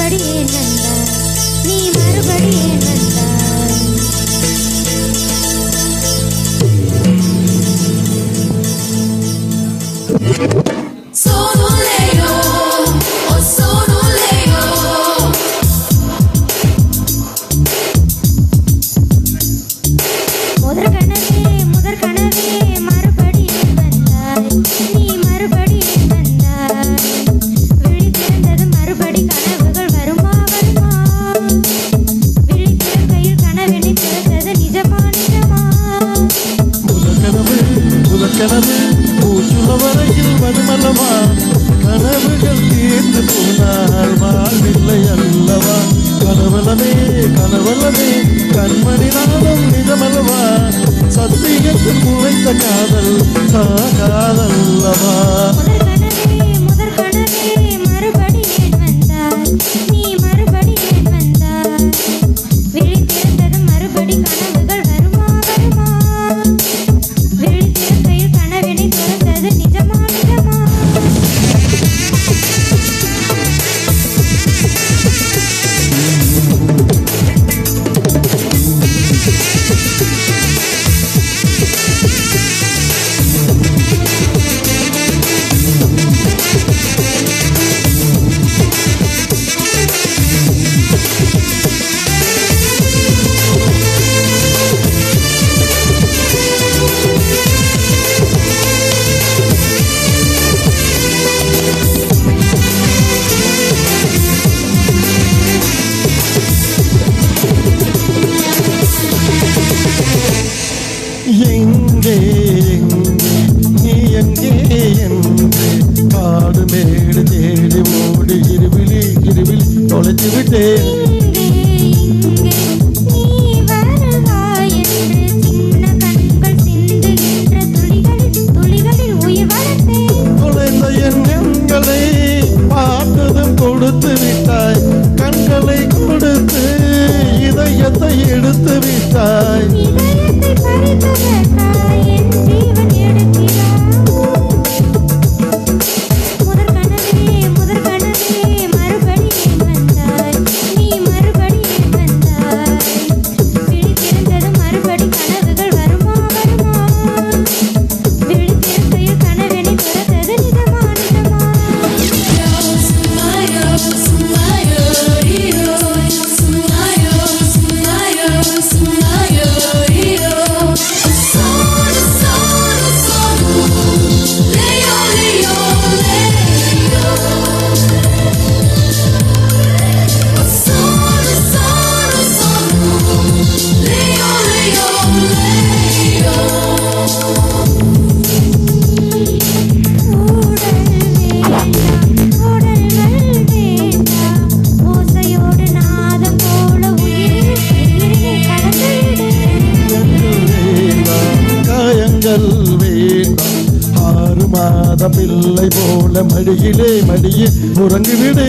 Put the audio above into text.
படியே நன்றி கனவல்லவே கனவல்லவே கண்மணி நாதம் நிஜமல்லவா? சத்தியத்தில் உழைத்த காதல் காதல்லவா எங்கே எங்கே நீ எங்கே என்று காடு மேடு தேடி ஓடி இருவிழி இருவிழி தொலைத்து விட்டேன் வேண்டாம். ஆறு மாத பிள்ளை போல மடியிலே மடியில் முறங்குவிடு